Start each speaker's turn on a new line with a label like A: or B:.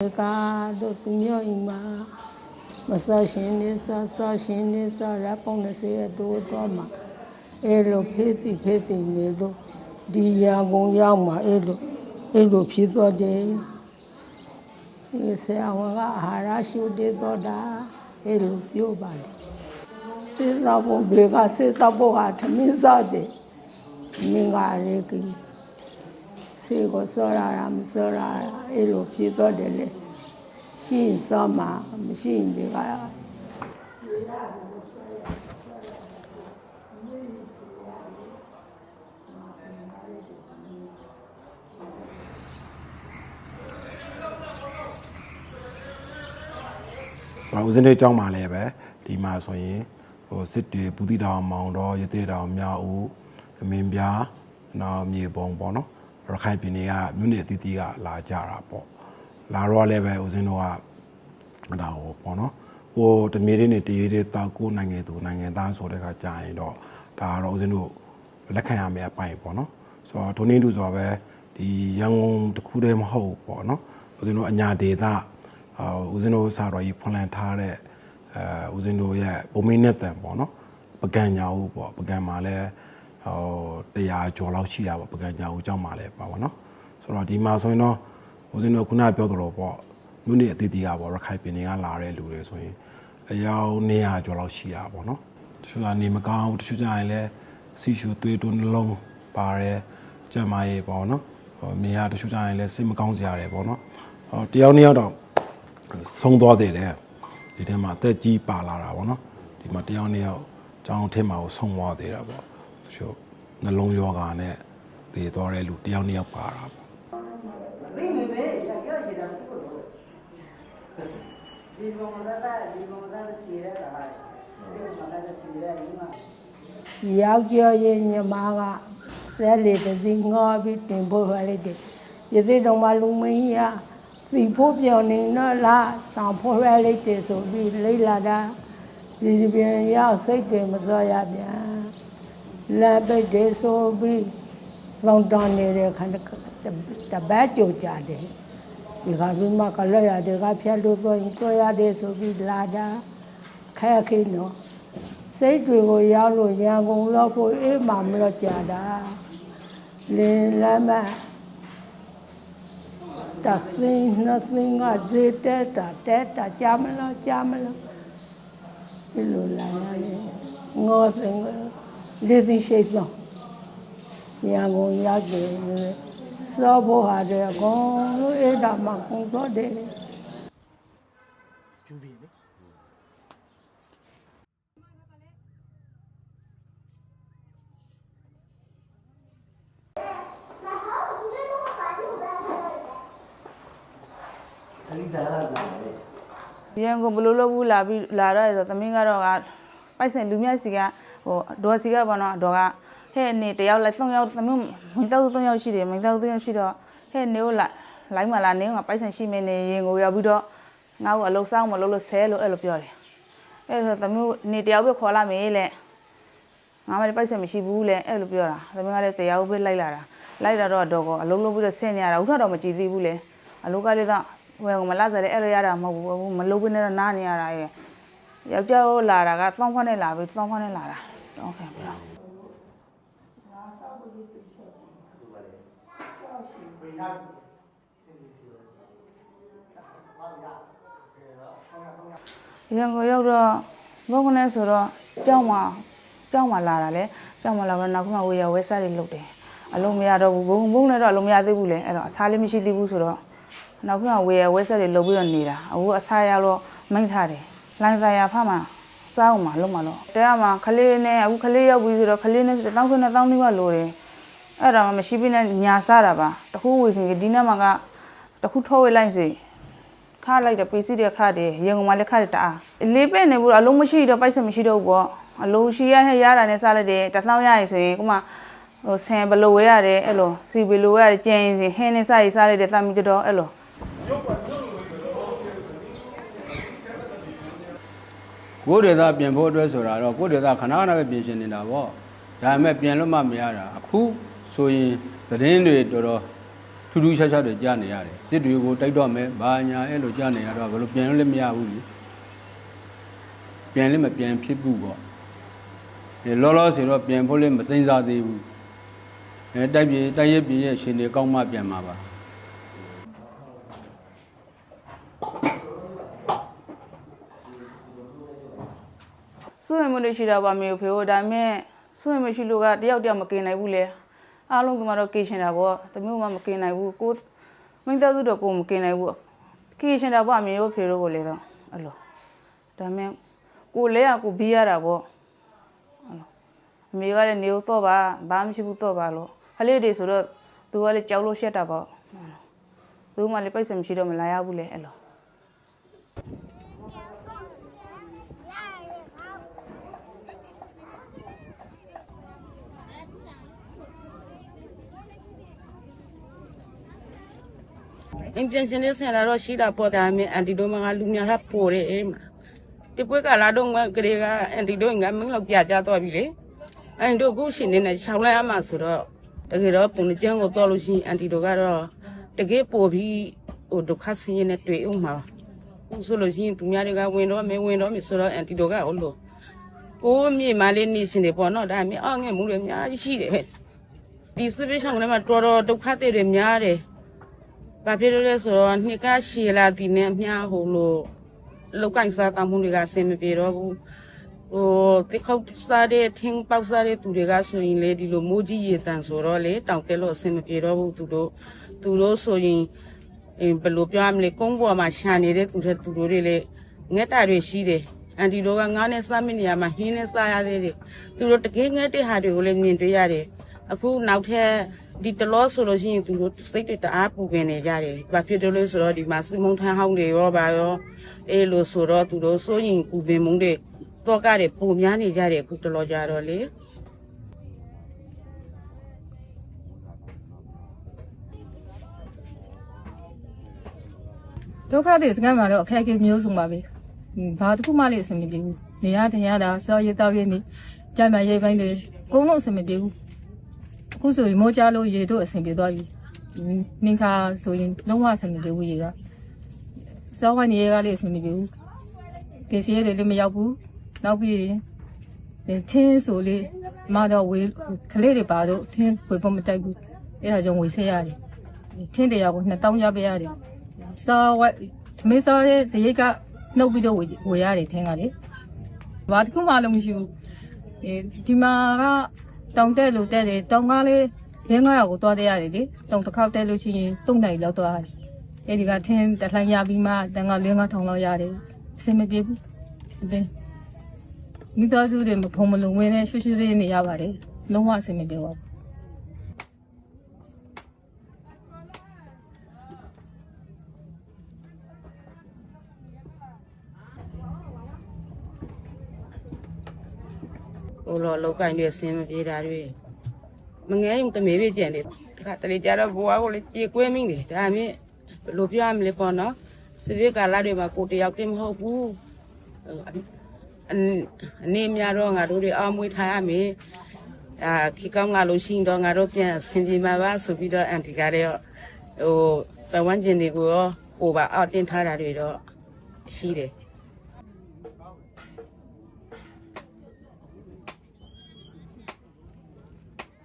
A: ကားတို့သူမျိုးအိမ်မှာမဆရှင်နေဆဆရှင်နေဆရပုံ20ရဲ့တိုးတော့မှာအဲ့လိုဖေးစီဖေးစီနေလို့ဒီရာကုန်ရောက်မှာအဲ့လိုအဲ့လိုဖြစ်သွားတယ်ဒီဆရာဝန်ကအာဟာရရှုတေတော့တာအဲ့လိုပြောပါတယ်စေသောဘုဘေကစေသောဘုဟာသမင်းစားတယ်မင်္ဂရေကြီး စေကိုစောရတာမစောရတာအဲ့လိုဖြစ်တော့တယ်လေရှိရင်စောမှာမရှိရင်ဒီက
B: ကျွန်တော်ဦးစင်းတဲ့အကြောင်းမှာလည်းပဲဒီမှာဆိုရင်ဟိုစစ်တွေဘူးတိတောင်မောင်တော်ရသေးတောင်မြောက်ဦးအမင်းပြားနောက်မြေပုံပေါ့နော် ရခိုင်ပြည်နယ်ကမြို့နယ်အသီးသီးကလာကြတာပေါ့လာတော့လည်းပဲဦးစင်းတို့ကဒါဟိုပေါ့နော်ဟိုတမီးလေးနဲ့တရေလေးတောက်ကိုနိုင်ငံသူနိုင်ငံသားဆိုတဲ့ခါကြာရင်တော့ဒါကတော့ဦးစင်းတို့လက်ခံရမယ့်အပိုင်းပေါ့နော်ဆိုတော့ဒုနေတူဆိုတော့ပဲဒီရန်ကုန်တစ်ခုတည်းမဟုတ်ဘူးပေါ့နော်ဦးစင်းတို့အညာဒေသအာဦးဇင်းတို့စာတော်ကြီးဖွင့်လန်းထားတဲ့အဲဦးဇင်းတို့ရဲ့ပုံမင်းနဲ့တန်ပေါ့နော်ပကံညာဦးပေါ့ပကံမှာလည်း ဟို100ကျော်လောက်ရှိတာပေါ့ပုဂံကြောင်ဦးကျောင်းမှာလည်းပါပေါ့နော်ဆိုတော့ဒီမှာဆိုရင်တော့ဦးဇင်းတို့ခုနပြောသလိုပေါ့မြို့နယ်အသီးသီးကပေါ့ရခိုင်ပြည်နယ်ကလာတဲ့လူတွေဆိုရင်အယောက်100ကျော်လောက်ရှိတာပေါ့နော်တချို့ကနေမကောင်းတချို့ကြရင်လည်းစီရှူသွေးတွနှလုံးပါတယ်ကြံမာရေးပေါ့နော်ဟိုမိရတချို့ကြရင်လည်းစိတ်မကောင်းစရာတွေပေါ့နော်ဟိုတယောက်နှစ်ယောက်တော့ဆုံးသွားသေးတယ်ဒီထဲမှာအသက်ကြီးပါလာတာပေါ့နော်ဒီမှာတယောက်နှစ်ယောက်ကြောင်းထဲမှာကိုဆုံးသွားသေးတာပေါ့ ချို့နှလုံးယောဂါနဲ့တည်သွားတဲ့လူတယောက်နှစ်ယောက်ပါတာဗော
C: မိမိမေရရရတာကိုဒီဘောမသာဒီဘောမသာစီရတာဟာဒီဘောမသာစီရတာဒီမှာ
A: ယောက်ျားရဲ့ညီမကဆဲလေတစ်စီငေါ်ပြီးတင်ဖို့ရလိုက်တယ်ရသေးတော်မှလူမင်းရစီဖို့ပြောင်းနေတော့လားတောင်ဖို့ရလိုက်တယ်ဆိုပြီးလိတ်လာတာဒီပြန်ရောက်စိတ်တွေမစောရပြန် လက်ပိတ်တယ်ဆိုပြီးသောင်းတန်းနေတဲ့ခန္ဓာတပတ်ကြိုကြတယ်ဒီကဘုမကလည်းရတယ်ကဖြတ်လို့ဆိုရင်ကြွရတယ်ဆိုပြီးလာတာခဲခဲနော်စိတ်တွေကိုရောက်လို့ရန်ကုန်လောက်ဖို့အေးမှမလို့ကြာတာလင်းလမ်းမတသင်းနှစ်သင်းကဇေတက်တာတက်တာကြာမလို့ကြာမလို့ဒီလိုလာရတယ်ငေါ်စင်က လေးသိရှိသောရန်ကုန်ရောက်တယ်စောဖို့ဟာတဲ့အကုန်လို့အေးတာမှကုန်တော့တယ်
D: ရန်ကုန်ဘယ်လိုလုပ်ဘူးလာပြီးလာတော့ဆိုသမင်းကတော့က ပိုက်ဆံလူမြတ်စီကဟိုဒေါ်စီကပေါ့နော်ဒေါ်ကဟဲ့နေတယောက်လိုက်၃ယောက်သမင်းမင်းတောက်၃ယောက်ရှိတယ်မင်းတောက်၃ယောက်ရှိတော့ဟဲ့နေကိုလာလိုက်မလာနေကပိုက်ဆံရှိမနေရင်ကိုရောက်ပြီးတော့ငါ့ကိုအလုပ်ဆောင်မလုပ်လို့ဆဲလို့အဲ့လိုပြောတယ်အဲ့ဆိုသမင်းနေတယောက်ပဲခေါ်လာမေးလေငါမလည်းပိုက်ဆံမရှိဘူးလေအဲ့လိုပြောတာသမင်းကလည်းတယောက်ပဲလိုက်လာတာလိုက်လာတော့ဒေါ်ကအလုပ်လုပ်ပြီးတော့ဆင်းနေရတာဥထတော့မကြည့်သေးဘူးလေအလုပ်ကလည်းတော့ဝယ်မလာစားတယ်အဲ့လိုရတာမဟုတ်ဘူးမလုပ်ဘဲနဲ့တော့နားနေရတာရဲ့ ယောက်ျားကိုလာတာကသောင်းခွန်းနဲ့လာပြီးသောင်းခွန်းနဲ့လာတာတော့ခင်ဗျာရန်ကုန်ရောက်တော့ဘုတ်ကနေဆိုတော့ကြောက်မှာကြောက်မှာလာတာလေကြောက်မှာလာတော့နောက်မှဝေရဝဲစားတွေလုပ်တယ်အလုံးမရတော့ဘူးဘုံဘုံနဲ့တော့အလုံးမရသေးဘူးလေအဲ့တော့အစားလေးမရှိသေးဘူးဆိုတော့နောက်မှဝေရဝဲစားတွေလုပ်ပြီးတော့နေတာအခုအစားရတော့မိတ်ထားတယ် လိုင်းသာယာဖမှစားအောင်မလုံးမလို့တဲမှာခလေးနဲ့အခုခလေးရောက်ပြီဆိုတော့ခလေးနဲ့တောင်းခွနဲ့တောင်းနှီးကလိုတယ်အဲ့ဒါမှမရှိဘဲနဲ့ညာစားတာပါတခုဝေခင်ဒီနေ့မှကတခုထုတ်ဝေလိုက်စီခါလိုက်တယ်ပစ္စည်းတွေခါတယ်ရေငုံမလည်းခါတယ်တအားလေးပဲ့နေဘူးအလုံးမရှိတော့ပိုက်စမရှိတော့ဘူးပေါ့အလုံးရှိရရတာနဲ့စားလိုက်တယ်တစ်သောင်းရရဆိုရင်ခုမှဟိုဆန်ဘလိုဝဲရတယ်အဲ့လိုစီဘလိုဝဲရတယ်ကျင်းစီဟင်းနဲ့စားရစားလိုက်တယ်တမ်းပြီးတော့အဲ့လို
E: ကိုယ်ဒေသပြင်ဖို့အတွက်ဆိုတာတော့ကိုယ်ဒေသခဏခဏပဲပြင်ရှင်နေတာပေါ့ဒါပေမဲ့ပြင်လို့မှမရတာအခုဆိုရင်သတင်းတွေတော်တော်ထူးထူးခြားခြားတွေကြားနေရတယ်စစ်တွေကိုတိုက်တော့မယ်ဘာညာအဲ့လိုကြားနေရတော့ဘယ်လိုပြန်လို့လည်းမရဘူးလေပြန်လည်းမပြန်ဖြစ်ဘူးပေါ့အဲလောလောဆယ်တော့ပြန်ဖို့လည်းမစိမ့်စားသေးဘူးအဲတိုက်ပြေတိုက်ရပြေရဲ့ရှင်တွေကောင်းမှပြန်မှာပါ
D: စွန့်ရင်မလို့ရှိတာပါမေကိုဖေကိုဒါပေမဲ့စွန့်ရင်မရှိလို့ကတယောက်တယောက်မကင်နိုင်ဘူးလေအားလုံးကမှတော့ကေရှင်တာပေါ့တမျိုးမှမကင်နိုင်ဘူးကိုမင်းသားစုတော့ကိုမကင်နိုင်ဘူးကေရှင်တာပေါ့အမေကိုဖေတို့ကိုလေတော့အဲ့လိုဒါပေမဲ့ကိုလဲရကိုဘီးရတာပေါ့အဲ့လိုအမေကလည်းနေဦးတော့ပါဘာမှမရှိဘူးတော့ပါလို့ခလေးတွေဆိုတော့သူကလည်းကြောက်လို့ရှက်တာပေါ့အဲ့လိုသူမှလည်းပိတ်စမရှိတော့မလာရဘူးလေအဲ့လို
F: အင်ပြန်ရှင်လေးဆင်လာတော့ရှိတာပေါ်တာမြင်အန်တီတို့မကလူများတာပေါ်တယ်အေးမှာဒီပွဲကလာတော့ငါကလေးကအန်တီတို့ငါမင်းလောက်ပြကြတော့ပြီလေအန်တို့ခုရှင်နေနဲ့ရှောင်းလိုက်ရမှာဆိုတော့တကယ်တော့ပုံကျန်းကိုတော့လို့ရှိရင်အန်တီတို့ကတော့တကယ်ပေါ်ပြီးဟိုဒုက္ခဆင်းရဲနဲ့တွေ့အောင်မှာခုဆိုလို့ရှိရင်သူများတွေကဝင်တော့မင်းဝင်တော့မဆိုတော့အန်တီတို့ကဟုတ်လို့ကိုမြေမလေးနေရှင်တွေပေါ့နော်ဒါမြင်အောင်ငဲ့မှုတွေအများကြီးရှိတယ်ဒီစပစ်ဆောင်ထဲမှာတော်တော်ဒုက္ခတွေများတယ် ဘာဖြစ်လို့လဲဆိုတော့နှစ်ကရှည်လာတည်နေအများဟိုလို့လောက်ကင်စားတမှုတွေကအဆင်မပြေတော့ဘူးဟိုတိခောက်စားတဲ့ထင်းပေါက်စားတဲ့သူတွေကဆိုရင်လေဒီလိုမိုးကြီးရေတန်ဆိုတော့လေတောင်တက်လို့အဆင်မပြေတော့ဘူးသူတို့သူတို့ဆိုရင်အင်းဘယ်လိုပြောရမလဲကုန်းပေါ်မှာရှာနေတဲ့သူတွေသူတို့တွေလေငက်တာတွေရှိတယ်အန်တီတို့ကငားနဲ့စားမနေရမှာဟင်းနဲ့စားရသေးတယ်သူတို့တကယ်ငက်တဲ့ဟာတွေကိုလည်းမြင်တွေ့ရတယ် အခုနောက်ထပ်ဒီတလောဆိုလို့ရှိရင်သူတို့စိတ်တွေတအားပူပင်နေကြတယ်။ဘာဖြစ်တယ်လဲဆိုတော့ဒီမှာစီမုံထန်းဟောင်းတွေရောပါရောအေးလို့ဆိုတော့သူတို့စိုးရင်ပူပင်မှုတွေတော့ကတွေပူများနေကြတယ်အခုတလောကြတော့လေ
G: ဒုက္ခတွေစကမ်းမှာတော့အခက်အခဲမျိုးစုံပါပဲဟင်းဘာတစ်ခုမှလည်းအဆင်မပြေဘူးနေရတရားတာစောရတောက်ရနေကြမ်းမရေးပိုင်းတွေအကုန်လုံးအဆင်မပြေဘူး အခုဆိုရင်မိုးကြလို့ရေတို့အဆင်ပြေသွားပြီဟင်းနင်ခါဆိုရင်လုံးဝအဆင်မပြေဘူးရေကစောဝိုင်းနေရကလည်းအဆင်မပြေဘူးကေစီရဲတွေလည်းမရောက်ဘူးနောက်ပြီးရင်ဒီထင်းဆိုလေမတော့ဝေးကလေးတွေပါတော့ထင်းဝေဖို့မတိုက်ဘူးအဲ့ဒါကြောင့်ဝေဆက်ရတယ်ထင်းတရားကို2000ရပေးရတယ်စားဝက်မင်းစားရဲ့ဇရိတ်ကနှုတ်ပြီးတော့ဝေဝေရတယ်ထင်ကလေဘာတစ်ခုမှလုံးမရှိဘူးအဲဒီမှာက တောင်တက်လို့တက်တယ်တောင်ကားလေးရင်း900ကိုသွားတက်ရတယ်လေတောင်တစ်ခေါက်တက်လို့ရှိရင်3နိုင်လောက်သွားတယ်အဲဒီကထင်းတစ်လှိုင်းရပြီးမှတန်က4 5ထောင်လောက်ရတယ်အဆင်မပြေဘူးဒီမိသားစုတွေမဖုံမလုံဝင်နဲ့ရွှွှွှွလေးနေရပါတယ်လုံးဝအဆင်မပြေပါဘူး
F: ဟိုလောလောက်ကင်တွေအဆင်မပြေတာတွေမငဲရင်တမေးပြကြံတယ်တခါတလေကြတော့ဘွားကိုလေကြေကွဲမိတယ်ဒါမြင်ဘယ်လိုပြောရမလဲပေါ့နော်စပစ်ကာလာတွေမှာကိုတယောက်တည်းမဟုတ်ဘူးအနေများတော့ငါတို့တွေအောင်မွေးထားရမယ်အာခီကောင်းလာလို့ရှိရင်တော့ငါတို့ပြန်ဆင်ပြေမှာပါဆိုပြီးတော့အန်တီကလည်းဟိုပဝန်းကျင်တွေကိုရောဟိုပါအောက်တင်ထားတာတွေတော့ရှိတယ်